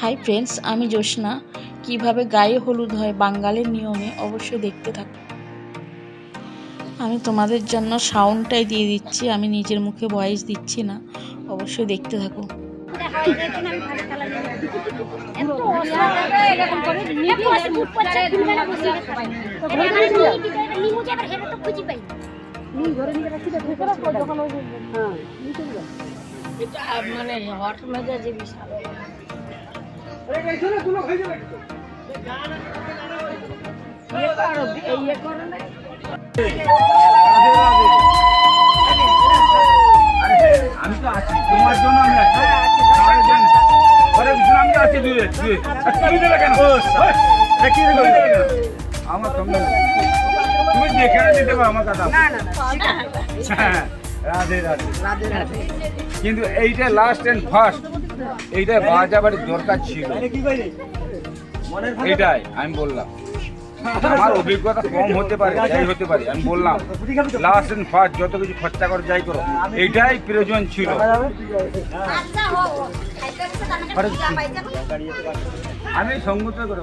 Hi friends আমি জ্যোৎস্না কীভাবে গায়ে হলুদ হয় বাঙালির নিয়মে অবশ্যই দেখতে থাকো। আমি তোমাদের জন্য সাউন্ডটাই দিয়ে দিচ্ছি আমি নিজের মুখে ভয়েস দিচ্ছি না। অবশ্যই দেখতে থাকো। মানে হট মেজাজে বিশাল। আমি তো আছি তোমার জন্য আমি আছি। আমার তুমি? আমার সঙ্গে তুমি দেখে দিতে পারো আমার কথা হ্যাঁ, রাধে রাধে। কিন্তু এইটা লাস্ট এন্ড ফার্স্ট এইটা বাজাবার দরকার ছিল। এইটাই আমি বললাম। আমার অভিজ্ঞতা কম হতে পারে যাই হতে পারে আমি বললাম। লাস্ট এন্ড ফার্স্ট যত কিছু খরচা করে যাই করো। এইটাই প্রয়োজন ছিল। আমি সঙ্গত করে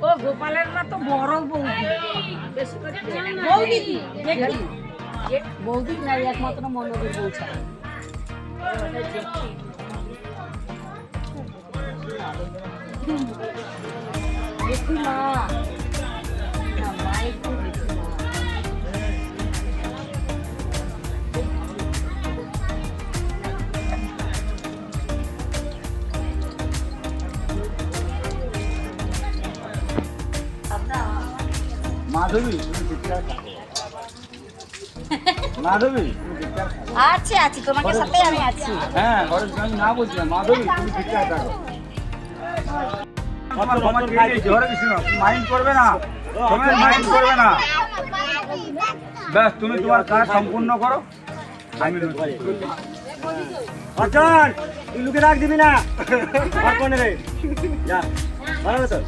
ও গোপালের মা তো বড় বৌদি বৌদি দেখি বৌদি নাই একমাত্র মনোদের বৌছা দেখি মা। মাধবী তুমি মাধবী তুমি চিৎকার করো। আছে আছি তোমাকে সাথে আমি আছি। হ্যাঁ না মাধবী তুমি। তোমার ক্ষমা চেয়ে কিছু না, মাইন্ড করবে না তুমি মাইন্ড করবে না। ব্যাস তুমি তোমার কাজ সম্পূর্ণ করো। আমি। তুই লুকে রাখ দিবি না। আর কোনে রে যা ভালো তো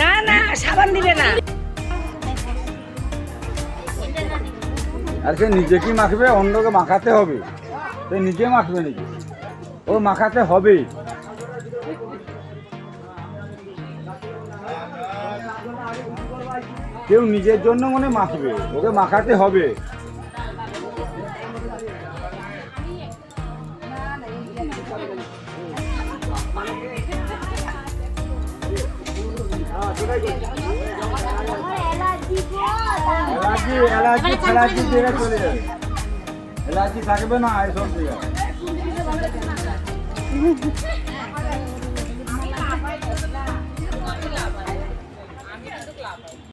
না না, সাবান দিবে না। আর সে নিজে কি মাখবে? অন্যকে মাখাতে হবে। সে নিজে মাখবে নাকি ও মাখাতে হবে। কেউ নিজের জন্য মনে মাখবে। ওকে মাখাতে হবে। এলাচি এলাচি ফেলাচি দিয়ে চলে এলাচি থাকবে না এসব দিয়ে।